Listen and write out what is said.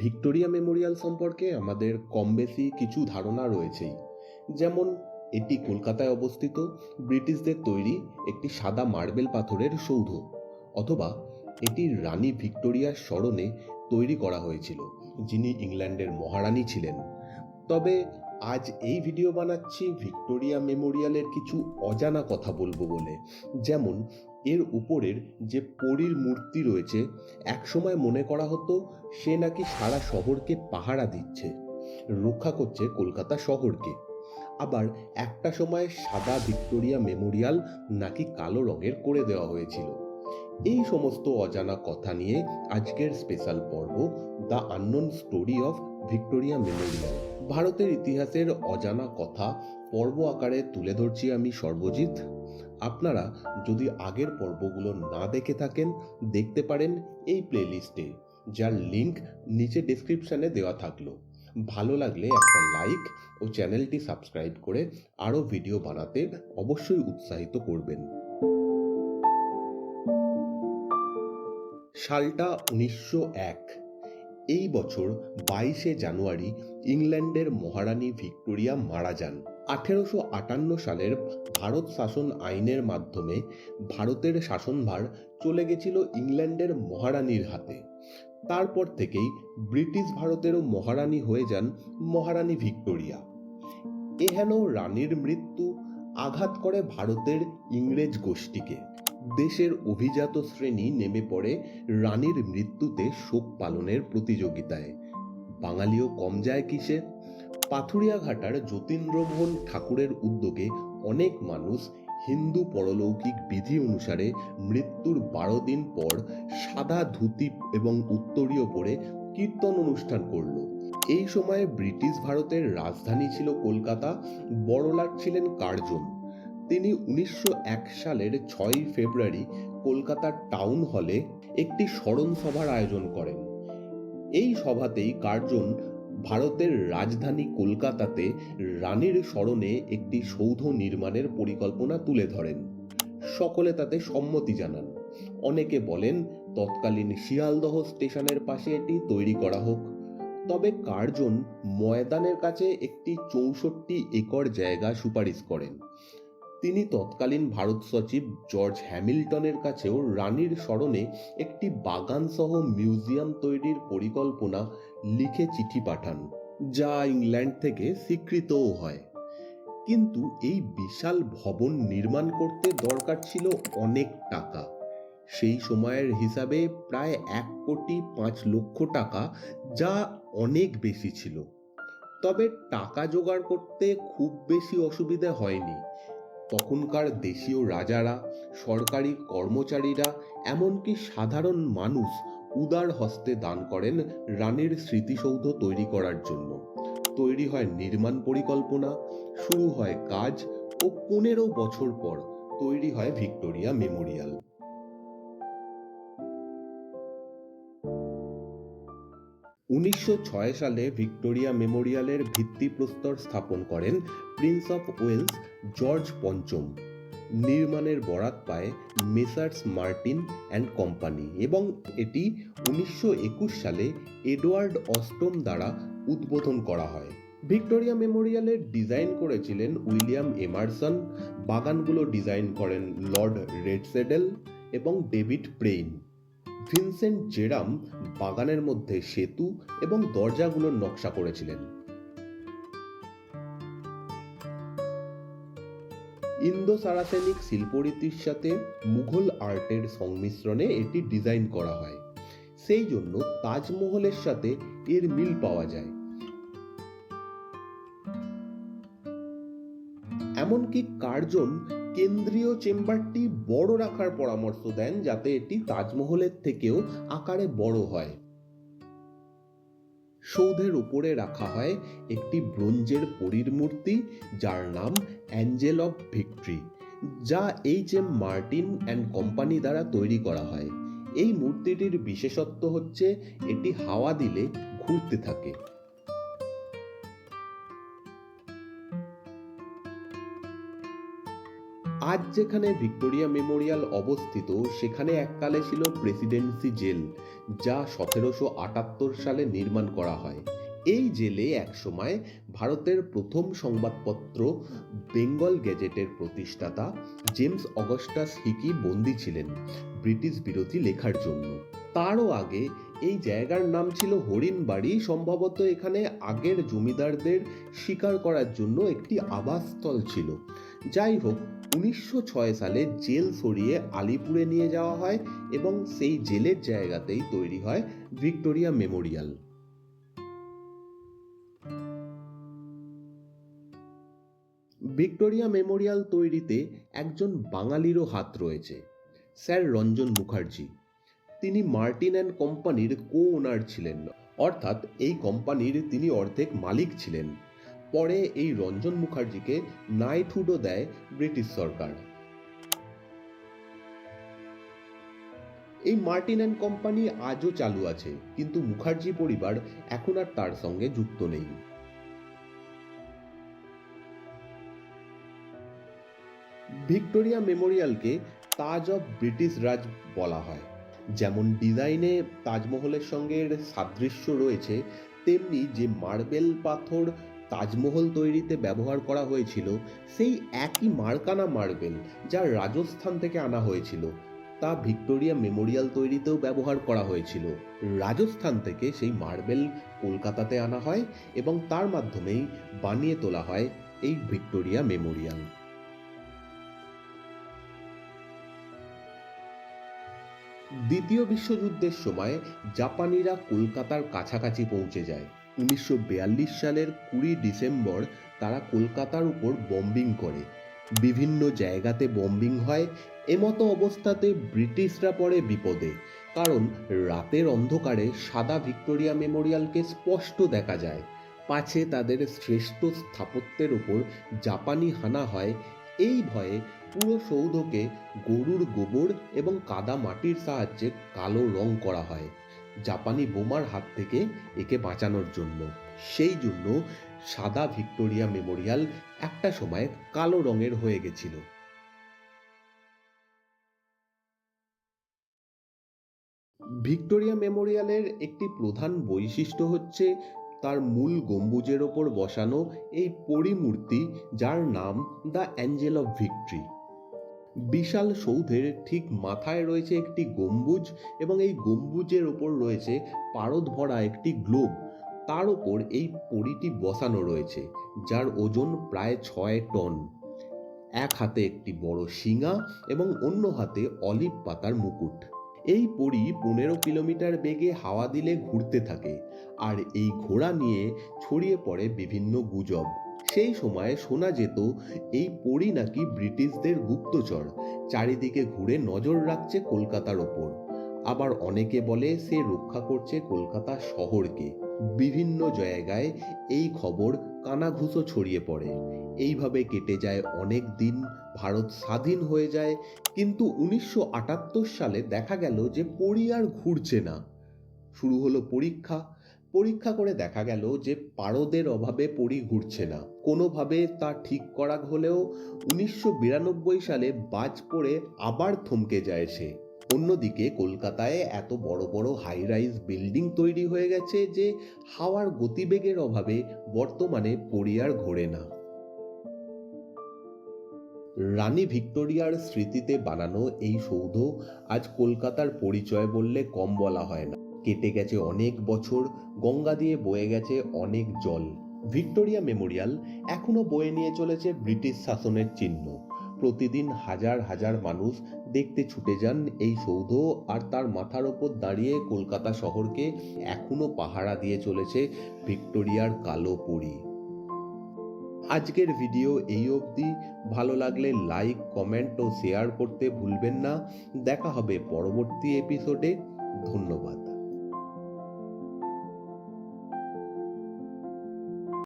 Victoria Memorial সম্পর্কে আমাদের কম বেশি কিছু ধারণা রয়েছেই। যেমন, এটি কলকাতায় অবস্থিত, ব্রিটিশদের তৈরি একটি সাদা মার্বেল পাথরের সৌধ, অথবা এটি রানী ভিক্টোরিয়ার স্মরণে তৈরি করা হয়েছিল, যিনি ইংল্যান্ডের মহারানী ছিলেন। তবে, আজ এই ভিডিও বানাচ্ছি ভিক্টোরিয়া মেমোরিয়ালের কিছু অজানা কথা বলব বলে, যেমন এর উপরের যে পরীর মূর্তি রয়েছে, একসময় মনে করা হতো সে নাকি সারা শহরকে পাহারা দিচ্ছে। রক্ষা করছে কলকাতা শহরকে। আবার একটা সময় সাদা ভিক্টোরিয়া মেমোরিয়াল নাকি কালো রঙের করে দেওয়া হয়েছিল। এই সমস্ত অজানা কথা নিয়ে আজকের স্পেশাল পর্ব, the unknown story of Victoria Memorial. ভারতের ইতিহাসের অজানা কথা পর্ব আকারে তুলে ধরছি আমি সর্বজিৎ। আপনারা যদি আগের পর্বগুলো না দেখে থাকেন, দেখতে পারেন এই প্লেলিস্টে যার লিংক নিচে ডেসক্রিপশনে দেওয়া থাকল। ভালো লাগলে একটা লাইক ও চ্যানেলটি সাবস্ক্রাইব করে আরও ভিডিও বানাতে অবশ্যই উৎসাহিত করবেন। সালটা উনিশশো এক। এই বছর বাইশে জানুয়ারি ইংল্যান্ডের মহারানী ভিক্টোরিয়া মারা যান। আঠেরোশো আটান্ন সালের ভারত শাসন আইনের মাধ্যমে ভারতের শাসনভার চলে গেছিল ইংল্যান্ডের মহারানীর হাতে। তারপর থেকেই ব্রিটিশ ভারতেরও মহারানী হয়ে যান মহারানী ভিক্টোরিয়া। এহেন রানীর মৃত্যু আঘাত করে ভারতের ইংরেজ গোষ্ঠীকে। দেশের অভিজাত শ্রেণি নেমে পড়ে রানীর মৃত্যুতে শোক পালনের প্রতিযোগিতায়। বাঙালিও কম যায় কিসে? পাথুরিয়া ঘাটার যতীন্দ্রমোহন ঠাকুরের উদ্যোগে অনেক মানুষ হিন্দু পরলৌকিক বিধি অনুসারে মৃত্যুর বারো দিন পর সাদা ধুতি এবং উত্তরীয় পরে কীর্তন অনুষ্ঠান করল। এই সময়ে ব্রিটিশ ভারতের রাজধানী ছিল কলকাতা, বড়লাট ছিলেন কার্জন। তিনি উনিশশো এক সালের ছয়ই ফেব্রুয়ারি কলকাতার টাউন হলে একটি স্মরণ সভার আয়োজন করেন। এই সভাতেই কার্জন ভারতের রাজধানী কলকাতাতে রানীর স্মরণে একটি সৌধ নির্মাণের পরিকল্পনা তুলে ধরেন। সকলে তাতে সম্মতি জানান। অনেকে বলেন, তৎকালীন শিয়ালদহ স্টেশনের পাশে এটি তৈরি করা হোক। তবে কার্জন ময়দানের কাছে একটি চৌষট্টি একর জায়গা সুপারিশ করেন। তিনি তৎকালীন ভারত সচিব জর্জ হ্যামিল্টনের কাছেও রানীর স্মরণে একটি বাগান সহ মিউজিয়াম তৈরির পরিকল্পনা লিখে চিঠি পাঠান, যা ইংল্যান্ড থেকে স্বীকৃতও হয়। কিন্তু এই বিশাল ভবন নির্মাণ করতে দরকার ছিল অনেক টাকা। সেই সময়ের হিসাবে প্রায় এক কোটি পাঁচ লক্ষ টাকা, যা অনেক বেশি ছিল। তবে টাকা জোগাড় করতে খুব বেশি অসুবিধা হয়নি। তখনকার দেশীয় রাজারা, সরকারি কর্মচারীরা, এমনকি সাধারণ মানুষ উদার হস্তে দান করেন রানীর স্মৃতিসৌধ তৈরি করার জন্য। তৈরি হয় নির্মাণ পরিকল্পনা, শুরু হয় কাজ ও পনেরো বছর পর তৈরি হয় ভিক্টোরিয়া মেমোরিয়াল। উনিশশো ছয় সালে ভিক্টোরিয়া মেমোরিয়ালের ভিত্তিপ্রস্তর স্থাপন করেন প্রিন্স অফ ওয়েলস জর্জ পঞ্চম। নির্মাণের বরাত পায় মেসার্স মার্টিন অ্যান্ড কোম্পানি এবং এটি উনিশশো একুশ সালে এডওয়ার্ড অস্টম দ্বারা উদ্বোধন করা হয়। ভিক্টোরিয়া মেমোরিয়ালের ডিজাইন করেছিলেন উইলিয়াম এমারসন, বাগানগুলো ডিজাইন করেন লর্ড রেডসেডেল এবং ডেভিড প্রেইন। ভিনসেন্ট জেরাম বাগানের মধ্যে সেতু এবং দরজাগুলোর নকশা করেছিলেন। ইন্দো সারাসেনিক শিল্পরীতির সাথে মুঘল আর্টের সংমিশ্রণে এটি ডিজাইন করা হয়। সেই জন্য তাজমহলের সাথে এর মিল পাওয়া যায়। এমনকি কার্জন কেন্দ্রীয় চেম্বারটি বড় রাখার পরামর্শ দেন যাতে এটি তাজমহলের থেকেও আকারে বড় হয়। সৌধের উপরে রাখা হয় একটি ব্রোঞ্জের পরীর মূর্তি, যার নাম অ্যাঞ্জেল অফ ভিক্টরি, যা H M Martin and company দ্বারা তৈরি করা হয়। এই মূর্তিটির বিশেষত্ব হচ্ছে, এটি হাওয়া দিলে ঘুরতে থাকে। আজ যেখানে ভিক্টোরিয়া মেমোরিয়াল অবস্থিত, সেখানে এককালে ছিল প্রেসিডেন্সি জেল, যা সতেরোশো আটাত্তর সালে নির্মাণ করা হয়। এই জেলে একসময় ভারতের প্রথম সংবাদপত্র বেঙ্গল গেজেটের প্রতিষ্ঠাতা জেমস অগস্টাস হিকি বন্দী ছিলেন, ব্রিটিশ বিরোধী লেখার জন্য। তারও আগে এই জায়গার নাম ছিল হরিণবাড়ি সম্ভবত এখানে আগের জমিদারদের শিকার করার জন্য একটি আবাসস্থল ছিল। যাই হোক, উনিশশো ছয় সালে জেল সরিয়ে আলিপুরে নিয়ে যাওয়া হয় এবং সেই জেলের জায়গাতেই তৈরি হয় ভিক্টোরিয়া মেমোরিয়াল। ভিক্টোরিয়া মেমোরিয়াল তৈরিতে একজন বাঙালিরও হাত রয়েছে, স্যার রঞ্জন মুখার্জি। তিনি মার্টিন অ্যান্ড কোম্পানির কো ওনার ছিলেন, অর্থাৎ এই কোম্পানির তিনি অর্ধেক মালিক ছিলেন। পরে এই রঞ্জন মুখার্জিকে নাইটহুডও দেয় ব্রিটিশ সরকার। এই মার্টিন অ্যান্ড কোম্পানি আজও চালু আছে, কিন্তু মুখার্জি পরিবার এখন আর তার সঙ্গে যুক্ত নেই। ভিক্টোরিয়া মেমোরিয়ালকে তাজ অফ ব্রিটিশ রাজ বলা হয়। যেমন ডিজাইনে তাজমহলের সঙ্গে সাদৃশ্য রয়েছে, তেমনি যে মার্বেল পাথর তাজমহল তৈরিতে ব্যবহার করা হয়েছিল সেই একই মার্কানা মার্বেল যা রাজস্থান থেকে আনা হয়েছিল। তা ভিক্টোরিয়া মেমোরিয়াল তৈরিতেও ব্যবহার করা হয়েছিল। রাজস্থান থেকে সেই মার্বেল কলকাতাতে আনা হয় এবং তার মাধ্যমেই বানিয়ে তোলা হয় এই ভিক্টোরিয়া মেমোরিয়াল। দ্বিতীয় বিশ্বযুদ্ধের সময় জাপানিরা কলকাতার কাছাকাছি পৌঁছে যায়। উনিশশো সালের কুড়ি ডিসেম্বর তারা কলকাতার উপর বম্বিং করে। বিভিন্ন জায়গাতে বম্বিং হয়, এমতো অবস্থাতে ব্রিটিশরা পড়ে বিপদে। কারণ রাতের অন্ধকারে সাদা ভিক্টোরিয়া মেমোরিয়ালকে স্পষ্ট দেখা যায়। পাছে তাদের শ্রেষ্ঠ স্থাপত্যের উপর জাপানি হানা হয়। এই ভয়ে পুরো সৌধকে গরুর গোবর এবং কাদা মাটির সাহায্যে কালো রং করা হয়। জাপানি বোমার হাত থেকে একে বাঁচানোর জন্য। সেই জন্য সাদা ভিক্টোরিয়া মেমোরিয়াল একটা সময় কালো রঙের হয়ে গেছিল। ভিক্টোরিয়া মেমোরিয়ালের একটি প্রধান বৈশিষ্ট্য হচ্ছে তার মূল গম্বুজের ওপর বসানো এই পরিমূর্তি, যার নাম দ্য অ্যাঞ্জেল অফ ভিক্টরি। বিশাল সৌধের ঠিক মাথায় রয়েছে একটি গম্বুজ এবং এই গম্বুজের ওপর রয়েছে পারদ ভরা একটি গ্লোব। তার ওপর এই পরিটি বসানো রয়েছে, যার ওজন প্রায় ছয় টন। এক হাতে একটি বড় শিঙা এবং অন্য হাতে অলিভ পাতার মুকুট। এই পরি পনেরো কিলোমিটার বেগে হাওয়া দিলে ঘুরতে থাকে, আর এই ঘোড়া নিয়ে ছড়িয়ে পড়ে বিভিন্ন গুজব। সেই সময় শোনা যেত, এই পরি নাকি ব্রিটিশদের গুপ্তচর, চারিদিকে ঘুরে নজর রাখছে কলকাতার ওপর। আবার অনেকে বলে সে রক্ষা করছে কলকাতা শহরকে। বিভিন্ন জায়গায় এই খবর কানাঘুষো ছড়িয়ে পড়ে। এইভাবে কেটে যায় অনেক দিন, ভারত স্বাধীন হয়ে যায়। কিন্তু উনিশশো আটাত্তর সালে দেখা গেল যে পরি আর ঘুরছে না। শুরু হলো পরীক্ষা পরীক্ষা করে দেখা গেল যে পারদের অভাবে পরি ঘুরছে না। কোনোভাবে তা ঠিক করা হলেও উনিশশো বিরানব্বই সালে বাজ পড়ে আবার থমকে যায় সে। অন্যদিকে কলকাতায় এত বড় বড় হাই রাইজ বিল্ডিং তৈরি হয়ে গেছে যে হাওয়ার গতিবেগের অভাবে বর্তমানে পরি আর ঘোরে না। রানী ভিক্টোরিয়ার স্মৃতিতে বানানো এই সৌধ আজ কলকাতার পরিচয় বললে কম বলা হয় না। কেটে গেছে অনেক বছর, গঙ্গা দিয়ে বয়ে গেছে অনেক জল। ভিক্টোরিয়া মেমোরিয়াল এখনও বয়ে নিয়ে চলেছে ব্রিটিশ শাসনের চিহ্ন। প্রতিদিন হাজার হাজার মানুষ দেখতে ছুটে যান এই সৌধ আর তার মাথার ওপর দাঁড়িয়ে কলকাতা শহরকে এখনও পাহারা দিয়ে চলেছে ভিক্টোরিয়ার কালো পরি। আজকের ভিডিও এই অবধি। ভালো লাগলে লাইক, কমেন্ট ও শেয়ার করতে ভুলবেন না। দেখা হবে পরবর্তী এপিসোডে। ধন্যবাদ।